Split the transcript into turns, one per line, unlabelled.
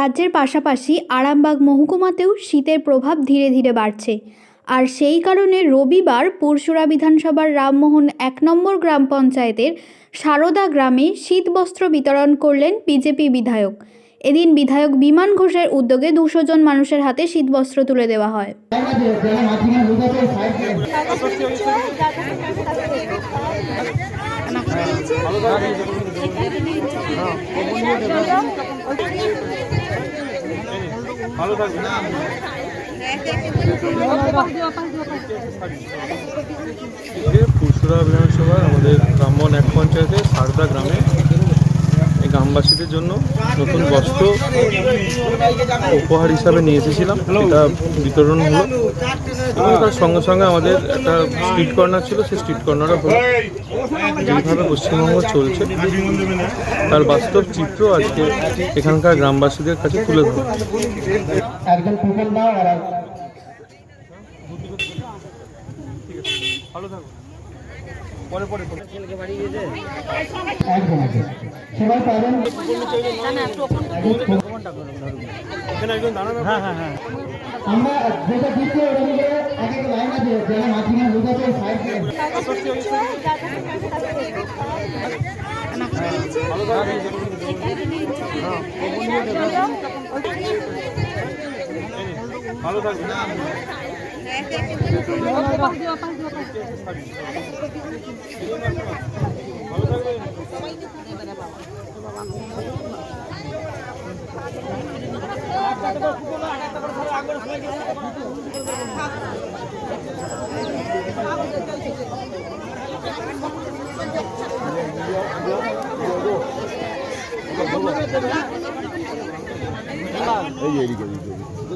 রাজ্যের পাশাপাশি আরামবাগ মহকুমাতেও শীতের প্রভাব ধীরে ধীরে বাড়ছে। আর সেই কারণে রবিবার পরশুরা বিধানসভার রামমোহন এক নম্বর গ্রাম পঞ্চায়েতের সারদা গ্রামে শীতবস্ত্র বিতরণ করলেন বিজেপি বিধায়ক। এদিন বিধায়ক বিমান ঘোষের উদ্যোগে দুশো জন মানুষের হাতে শীতবস্ত্র তুলে দেওয়া হয়।
ভালো থাকবেন। পুরসুরা বিধানসভা আমাদের ব্রাহ্মণ এক পঞ্চায়েতে সারদা গ্রামে গ্রামবাসীদের জন্য নতুন বস্ত্র উপহার হিসাবে নিয়ে এসেছিলাম। এটা বিতরণ হলো এবং তার সঙ্গে সঙ্গে আমাদের একটা স্ট্রিট কর্নার ছিল সেই স্ট্রিট কর্নারও হলো যেভাবে পশ্চিমবঙ্গ চলছে। তার বাস্তব চিত্র আজকে এখানকার গ্রামবাসীদের কাছে তুলে ধরা
দাও আর এক-
ভালো থাকো। পরে পরে
সবাই পাবেন
এখানে একজন দাঁড়ানো হ্যাঁ হ্যাঁ হ্যাঁ।
আমরা যেটা দিচ্ছি ওটা এক এক লাইন আছে যারা মাঝখানে ঢুকেছে সাইড
ভালো থাকবেন। ভালো থাকবেন